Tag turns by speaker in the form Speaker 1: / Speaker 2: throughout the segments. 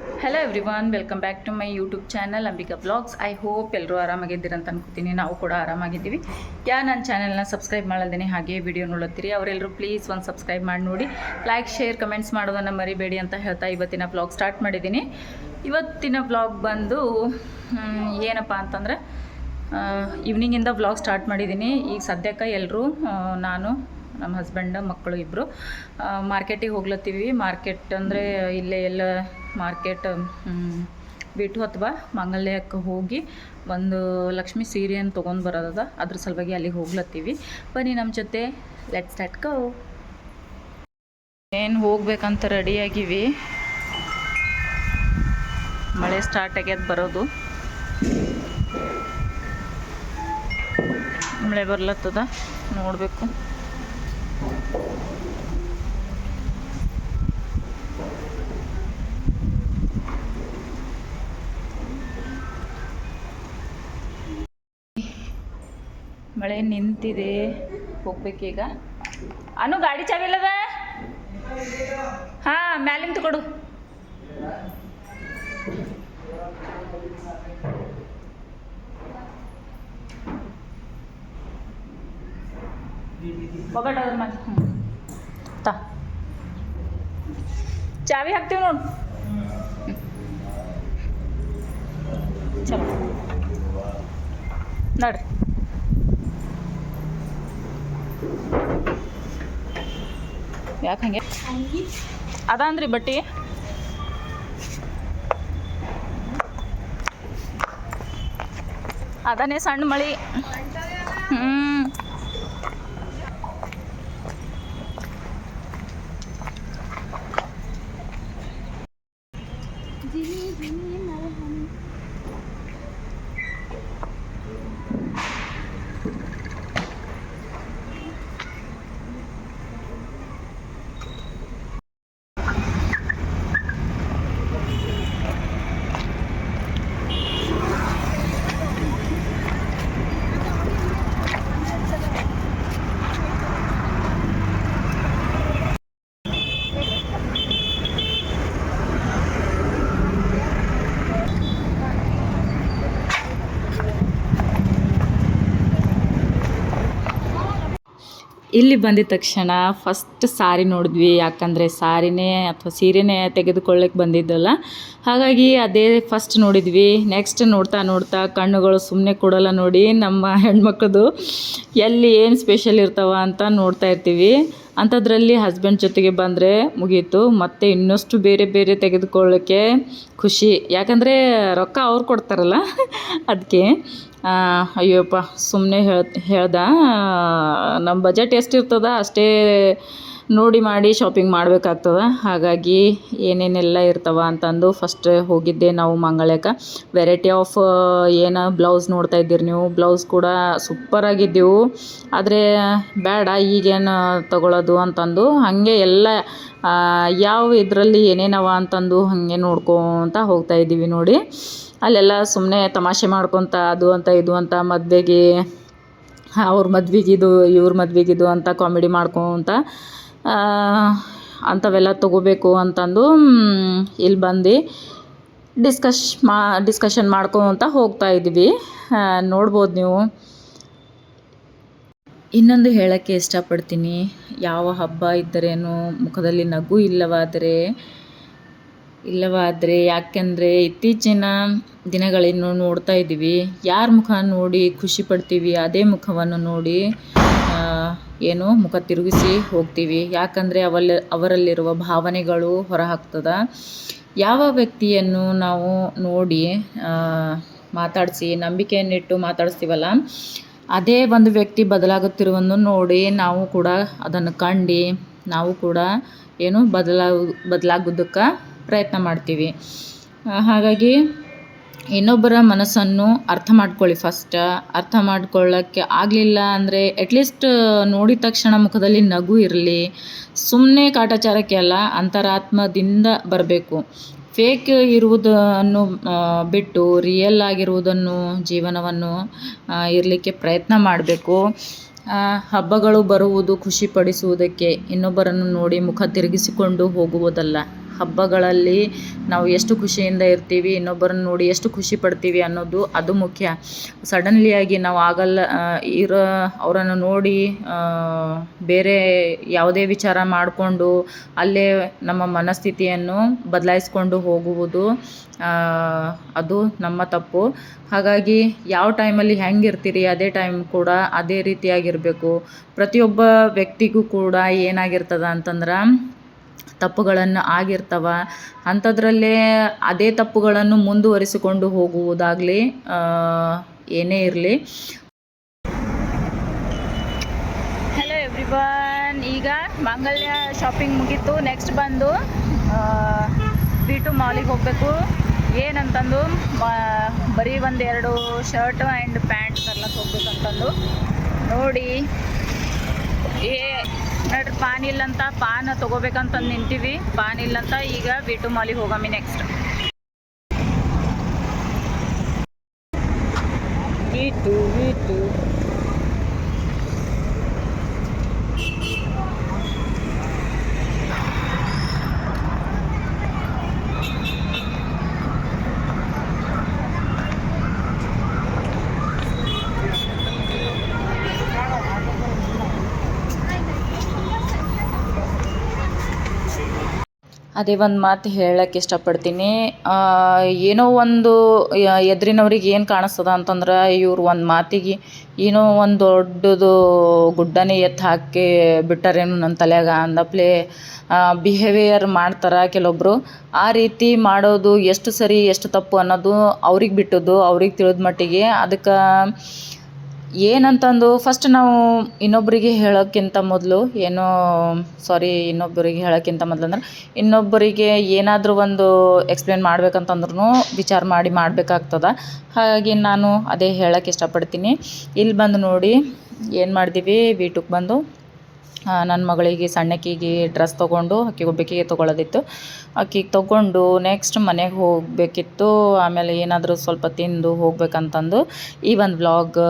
Speaker 1: Hello everyone welcome back to my YouTube channel Ambika blogs I hope ಎಲ್ಲರೂ ಆರಾಮಾಗಿದ್ದೀರ ಅಂತ ಅನ್ಕೋತೀನಿ. ನಾವು ಕೂಡ ಆರಾಮಾಗಿದ್ದೀವಿ. ಯಾ, ನನ್ನ ಚಾನಲ್ನ ಸಬ್ಸ್ಕ್ರೈಬ್ ಮಾಡಲ್ದೇನೆ ಹಾಗೆ ವಿಡಿಯೋ ನೋಡುತ್ತೀರಿ. ಅವರೆಲ್ಲರೂ ಪ್ಲೀಸ್ ಒಂದು ಸಬ್ಸ್ಕ್ರೈಬ್ ಮಾಡಿ ನೋಡಿ. ಲೈಕ್ ಶೇರ್ ಕಮೆಂಟ್ಸ್ ಮಾಡೋದನ್ನು ಮರಿಬೇಡಿ ಅಂತ ಹೇಳ್ತಾ ಇವತ್ತಿನ ಬ್ಲಾಗ್ ಸ್ಟಾರ್ಟ್ ಮಾಡಿದ್ದೀನಿ. ಇವತ್ತಿನ ಬ್ಲಾಗ್ ಬಂದು ಏನಪ್ಪ ಅಂತಂದರೆ ಈವ್ನಿಂಗಿಂದ ಬ್ಲಾಗ್ ಸ್ಟಾರ್ಟ್ ಮಾಡಿದ್ದೀನಿ. ಈಗ ಸದ್ಯಕ್ಕೆ ಎಲ್ಲರೂ ನಾನು ನಮ್ಮ ಹಸ್ಬೆಂಡ್ ಮಕ್ಕಳು ಇಬ್ಬರು ಮಾರ್ಕೆಟಿಗೆ ಹೋಗ್ಲತ್ತೀವಿ. ಮಾರ್ಕೆಟ್ ಅಂದರೆ ಇಲ್ಲೇ ಎಲ್ಲ ಮಾರ್ಕೆಟ್ ಬಿಟ್ಟು ಅಥವಾ ಮಂಗಲ್ಯಕ್ಕೆ ಹೋಗಿ ಒಂದು ಲಕ್ಷ್ಮಿ ಸೀರೆಯನ್ನು ತೊಗೊಂಡು ಬರೋದದ, ಅದ್ರ ಸಲುವಾಗಿ ಅಲ್ಲಿಗೆ ಹೋಗ್ಲತ್ತೀವಿ. ಬನ್ನಿ ನಮ್ಮ ಜೊತೆ. ಲೆಟ್ ಸ್ಟಾರ್ಟ್ ಗೋ ಏನು ಹೋಗ್ಬೇಕಂತ ರೆಡಿಯಾಗಿವಿ ಮಳೆ ಸ್ಟಾರ್ಟ್ ಆಗ್ಯದ ಬರೋದು. ಮಳೆ ಬರ್ಲತ್ತದ? ನೋಡಬೇಕು. ಮಳೆ ನಿಂತಿದೆ. ಹೋಗ್ಬೇಕೀಗ. ಅನು ಗಾಡಿ ಚಾವಿ ಇಲ್ಲದ ಹಾಂ ಮ್ಯಾಲಿಂದ ಕೊಡು ಚಾವಿ ಹಾಕ್ತೀವಿ ನೋಡು. ನೋಡ್ರಿ. ಯಾಕೆ ಹಂಗೆ? ಅದಾನ್ರಿ ಬಟ್ಟಿ. ಅದನ್ನೇ ಸಣ್ಣ ಮಳಿ. ಇಲ್ಲಿ ಬಂದಿದ ತಕ್ಷಣ ಫಸ್ಟ್ ಸಾರಿ ನೋಡಿದ್ವಿ, ಯಾಕಂದರೆ ಸಾರಿನೇ ಅಥವಾ ಸೀರೆನೇ ತೆಗೆದುಕೊಳ್ಳಕ್ಕೆ ಬಂದಿದ್ದಲ್ಲ. ಹಾಗಾಗಿ ಅದೇ ಫಸ್ಟ್ ನೋಡಿದ್ವಿ. ನೆಕ್ಸ್ಟ್ ನೋಡ್ತಾ ನೋಡ್ತಾ ಕಣ್ಣುಗಳು ಸುಮ್ಮನೆ ಕೊಡೋಲ್ಲ ನೋಡಿ ನಮ್ಮ ಹೆಣ್ಮಕ್ಳದು ಎಲ್ಲಿ ಏನು ಸ್ಪೆಷಲ್ ಇರ್ತಾವ ಅಂತ ನೋಡ್ತಾ ಇರ್ತೀವಿ. ಅಂಥದ್ರಲ್ಲಿ ಹಸ್ಬೆಂಡ್ ಜೊತೆಗೆ ಬಂದರೆ ಮುಗೀತು. ಮತ್ತು ಇನ್ನಷ್ಟು ಬೇರೆ ಬೇರೆ ತೆಗೆದುಕೊಳ್ಳೋಕ್ಕೆ ಖುಷಿ. ಯಾಕಂದರೆ ರೊಕ್ಕ ಅವ್ರು ಕೊಡ್ತಾರಲ್ಲ? ಅದಕ್ಕೆ ಅಯ್ಯೋಪ್ಪ ಸುಮ್ಮನೆ ಹೇಳ್, ಹೇಳ್ದ. ನಮ್ಮ ಬಜೆಟ್ ಎಷ್ಟಿರ್ತದ ಅಷ್ಟೇ ನೋಡಿ ಮಾಡಿ ಶಾಪಿಂಗ್ ಮಾಡಬೇಕಾಗ್ತದೆ. ಹಾಗಾಗಿ ಏನೇನೆಲ್ಲ ಇರ್ತಾವ ಅಂತಂದು ಫಸ್ಟ್ ಹೋಗಿದ್ದೆ ನಾವು ಮಂಗಳಕ್ಕೆ ವೆರೈಟಿ ಆಫ್ ಏನು ಬ್ಲೌಸ್ ನೋಡ್ತಾ ಇದ್ದೀರಿ ನೀವು. ಬ್ಲೌಸ್ ಕೂಡ ಸೂಪರಾಗಿದ್ದೆವು ಆದರೆ ಬೇಡ, ಈಗೇನು ತಗೊಳ್ಳೋದು ಅಂತಂದು ಹಾಗೆ ಎಲ್ಲ ಯಾವ ಇದರಲ್ಲಿ ಏನೇನವ ಅಂತಂದು ಹಾಗೆ ನೋಡ್ಕೊತ ಹೋಗ್ತಾ ಇದ್ದೀವಿ ನೋಡಿ. ಅಲ್ಲೆಲ್ಲ ಸುಮ್ಮನೆ ತಮಾಷೆ ಮಾಡ್ಕೊತ ಅದು ಅಂತ ಇದು ಅಂತ ಮದುವೆಗೆ, ಅವ್ರ ಮದ್ವೆಗಿದು, ಇವ್ರ ಮದ್ವೆಗಿದು ಅಂತ ಕಾಮಿಡಿ ಮಾಡ್ಕೊತ ಅಂಥವೆಲ್ಲ ತೊಗೋಬೇಕು ಅಂತಂದು ಇಲ್ಲಿ ಬಂದು ಡಿಸ್ಕಶ್ ಮಾ ಡಿಸ್ಕಷನ್ ಮಾಡ್ಕೊತ ಹೋಗ್ತಾ ಇದ್ದೀವಿ. ನೋಡ್ಬೋದು ನೀವು. ಇನ್ನೊಂದು ಹೇಳೋಕ್ಕೆ ಇಷ್ಟಪಡ್ತೀನಿ. ಯಾವ ಹಬ್ಬ ಇದ್ದರೇನು ಮುಖದಲ್ಲಿ ನಗು ಇಲ್ಲವಾದರೆ ಇಲ್ಲವಾದರೆ ಯಾಕೆಂದರೆ ಇತ್ತೀಚಿನ ದಿನಗಳನ್ನು ನೋಡ್ತಾ ಇದ್ದೀವಿ. ಯಾರ ಮುಖ ನೋಡಿ ಖುಷಿ ಪಡ್ತೀವಿ, ಅದೇ ಮುಖವನ್ನು ನೋಡಿ ಏನು ಮುಖ ತಿರುಗಿಸಿ ಹೋಗ್ತೀವಿ. ಯಾಕಂದರೆ ಅವಲ್ಲಿ ಅವರಲ್ಲಿರುವ ಭಾವನೆಗಳು ಹೊರಹಾಗ್ತದ ಯಾವ ವ್ಯಕ್ತಿಯನ್ನು ನಾವು ನೋಡಿ ಮಾತಾಡಿಸಿ, ನಂಬಿಕೆಯನ್ನಿಟ್ಟು ಮಾತಾಡಿಸ್ತೀವಲ್ಲ, ಅದೇ ಒಂದು ವ್ಯಕ್ತಿ ಬದಲಾಗುತ್ತಿರುವನ್ನು ನೋಡಿ ನಾವು ಕೂಡ ಅದನ್ನು ಕಂಡು, ನಾವು ಕೂಡ ಏನು ಬದಲಾಗ ಬದಲಾಗೋದಕ್ಕೆ ಪ್ರಯತ್ನ ಮಾಡ್ತೀವಿ. ಹಾಗಾಗಿ ಇನ್ನೊಬ್ಬರ ಮನಸ್ಸನ್ನು ಅರ್ಥ ಮಾಡ್ಕೊಳ್ಳಿ ಫಸ್ಟ್ ಅರ್ಥ ಮಾಡ್ಕೊಳ್ಳೋಕ್ಕೆ ಆಗಲಿಲ್ಲ ಅಂದರೆ ಅಟ್ಲೀಸ್ಟ್ ನೋಡಿದ ತಕ್ಷಣ ಮುಖದಲ್ಲಿ ನಗು ಇರಲಿ. ಸುಮ್ಮನೆ ಕಾಟಾಚಾರಕ್ಕೆ ಅಲ್ಲ, ಅಂತರಾತ್ಮದಿಂದ ಬರಬೇಕು. ಫೇಕ್ ಇರುವುದನ್ನು ಬಿಟ್ಟು ರಿಯಲ್ ಆಗಿರುವುದನ್ನು, ಜೀವನವನ್ನು ಇರಲಿಕ್ಕೆ ಪ್ರಯತ್ನ ಮಾಡಬೇಕು. ಹಬ್ಬಗಳು ಬರುವುದು, ಖುಷಿಪಡಿಸುವುದಕ್ಕೆ ಇನ್ನೊಬ್ಬರನ್ನು ನೋಡಿ ಮುಖ ತಿರುಗಿಸಿಕೊಂಡು ಹೋಗುವುದಲ್ಲ. ಹಬ್ಬಗಳಲ್ಲಿ ನಾವು ಎಷ್ಟು ಖುಷಿಯಿಂದ ಇರ್ತೀವಿ, ಇನ್ನೊಬ್ಬರನ್ನ ನೋಡಿ ಎಷ್ಟು ಖುಷಿ ಪಡ್ತೀವಿ ಅನ್ನೋದು ಅದು ಮುಖ್ಯ. ಸಡನ್ಲಿಯಾಗಿ ನಾವು ಆಗಲ್ಲ ಇರೋ ಅವರನ್ನು ನೋಡಿ ಬೇರೆ ಯಾವುದೇ ವಿಚಾರ ಮಾಡಿಕೊಂಡು ಅಲ್ಲೇ ನಮ್ಮ ಮನಸ್ಥಿತಿಯನ್ನು ಬದಲಾಯಿಸ್ಕೊಂಡು ಹೋಗುವುದು ಅದು ನಮ್ಮ ತಪ್ಪು. ಹಾಗಾಗಿ ಯಾವ ಟೈಮಲ್ಲಿ ಹೆಂಗಿರ್ತೀರಿ ಅದೇ ಟೈಮ್ ಕೂಡ ಅದೇ ರೀತಿಯಾಗಿರಬೇಕು. ಪ್ರತಿಯೊಬ್ಬ ವ್ಯಕ್ತಿಗೂ ಕೂಡ ಏನಾಗಿರ್ತದ ಅಂತಂದ್ರೆ ತಪ್ಪುಗಳನ್ನು ಆಗಿರ್ತವ, ಅಂಥದ್ರಲ್ಲೇ ಅದೇ ತಪ್ಪುಗಳನ್ನು ಮುಂದುವರಿಸಿಕೊಂಡು ಹೋಗುವುದಾಗಲಿ ಏನೇ ಇರಲಿ. ಹಲೋ ಎವ್ರಿವನ್ ಈಗ ಮಾಂಗಲ್ಯ ಶಾಪಿಂಗ್ ಮುಗೀತು ನೆಕ್ಸ್ಟ್ ಬಂದು ಬಿ ಟು ಮಾಲಿಗೆ ಹೋಗಬೇಕು. ಏನಂತಂದು ಬರೀ ಒಂದು ಎರಡು ಶರ್ಟ್ ಆ್ಯಂಡ್ ಪ್ಯಾಂಟ್ ತರ್ಲಕ್ಕೆ ಹೋಗ್ಬೇಕಂತಂದು ನೋಡಿ, ಏ ನೋಡ್ರಿ ಪಾನ್ ಇಲ್ಲಂತ, ಪಾನ್ ತಗೋಬೇಕಂತ ನಿಂತೀವಿ. ಪಾನ್ ಇಲ್ಲಂತ ಈಗ ವಿ ಟು ಮಾಲಿಗೆ ಹೋಗಮ್ಮಿ ನೆಕ್ಸ್ಟ್ ವಿ ಟು ಅದೇ ಒಂದು ಮಾತು ಹೇಳಕ್ಕೆ ಇಷ್ಟಪಡ್ತೀನಿ. ಏನೋ ಒಂದು ಎದುರಿನವ್ರಿಗೆ ಏನು ಕಾಣಿಸ್ತದ ಅಂತಂದ್ರೆ ಇವ್ರು ಒಂದು ಮಾತಿಗೆ ಏನೋ ಒಂದು ದೊಡ್ಡದು ಗುಡ್ಡನೇ ಎತ್ತಿ ಹಾಕಿ ಬಿಟ್ಟಾರೇನು ನನ್ನ ತಲೆಯಾಗ ಅಂದಪ್ಲೆ ಬಿಹೇವಿಯರ್ ಮಾಡ್ತಾರೆ ಕೆಲವೊಬ್ಬರು ಆ ರೀತಿ ಮಾಡೋದು ಎಷ್ಟು ಸರಿ ಎಷ್ಟು ತಪ್ಪು ಅನ್ನೋದು ಅವ್ರಿಗೆ ಬಿಟ್ಟದ್ದು, ಅವ್ರಿಗೆ ತಿಳಿದ ಮಟ್ಟಿಗೆ. ಅದಕ್ಕೆ ಏನಂತಂದು ಫಸ್ಟ್ ನಾವು ಇನ್ನೊಬ್ಬರಿಗೆ ಹೇಳೋಕ್ಕಿಂತ ಮೊದಲು, ಏನೋ ಸಾರಿ ಇನ್ನೊಬ್ಬರಿಗೆ ಹೇಳೋಕ್ಕಿಂತ ಮೊದಲು ಅಂದ್ರೆ ಇನ್ನೊಬ್ಬರಿಗೆ ಏನಾದರೂ ಒಂದು ಎಕ್ಸ್ಪ್ಲೇನ್ ಮಾಡ್ಬೇಕಂತಂದ್ರೂ ವಿಚಾರ ಮಾಡಿ ಮಾಡಬೇಕಾಗ್ತದ. ಹಾಗಾಗಿ ನಾನು ಅದೇ ಹೇಳೋಕ್ಕೆ ಇಷ್ಟಪಡ್ತೀನಿ. ಇಲ್ಲಿ ಬಂದು ನೋಡಿ, ಏನು ಮಾಡಿದ್ದೀವಿ ವೀಟಕ್ಕೆ ಬಂದು. ನನ್ನ ಮಗಳಿಗೆ, ಸಣ್ಣಕ್ಕಿಗೆ ಡ್ರೆಸ್ ತೊಗೊಂಡು ಆಕೆಗೆ ಒಬ್ಬಾಕಿಗೆ ತೊಗೊಳೋದಿತ್ತು. ಅಕ್ಕಿಗೆ ತೊಗೊಂಡು ನೆಕ್ಸ್ಟ್ ಮನೆಗೆ ಹೋಗಬೇಕಿತ್ತು. ಆಮೇಲೆ ಏನಾದರೂ ಸ್ವಲ್ಪ ತಿಂದು ಹೋಗ್ಬೇಕಂತಂದು ಈ ಒಂದು ವ್ಲಾಗ್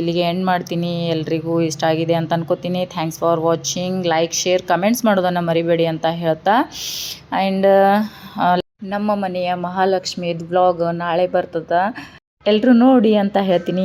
Speaker 1: ಇಲ್ಲಿಗೆ ಎಂಡ್ ಮಾಡ್ತೀನಿ. ಎಲ್ರಿಗೂ ಇಷ್ಟ ಆಗಿದೆ ಅಂತ ಅನ್ಕೋತೀನಿ. Thanks for watching like share comments ಮಾಡೋದನ್ನು ಮರಿಬೇಡಿ ಅಂತ ಹೇಳ್ತಾ. ಆ್ಯಂಡ್ ನಮ್ಮ ಮನೆಯ ಮಹಾಲಕ್ಷ್ಮಿದು ವ್ಲಾಗ್ ನಾಳೆ ಬರ್ತದ. ಎಲ್ಲರೂ ನೋಡಿ ಅಂತ ಹೇಳ್ತೀನಿ.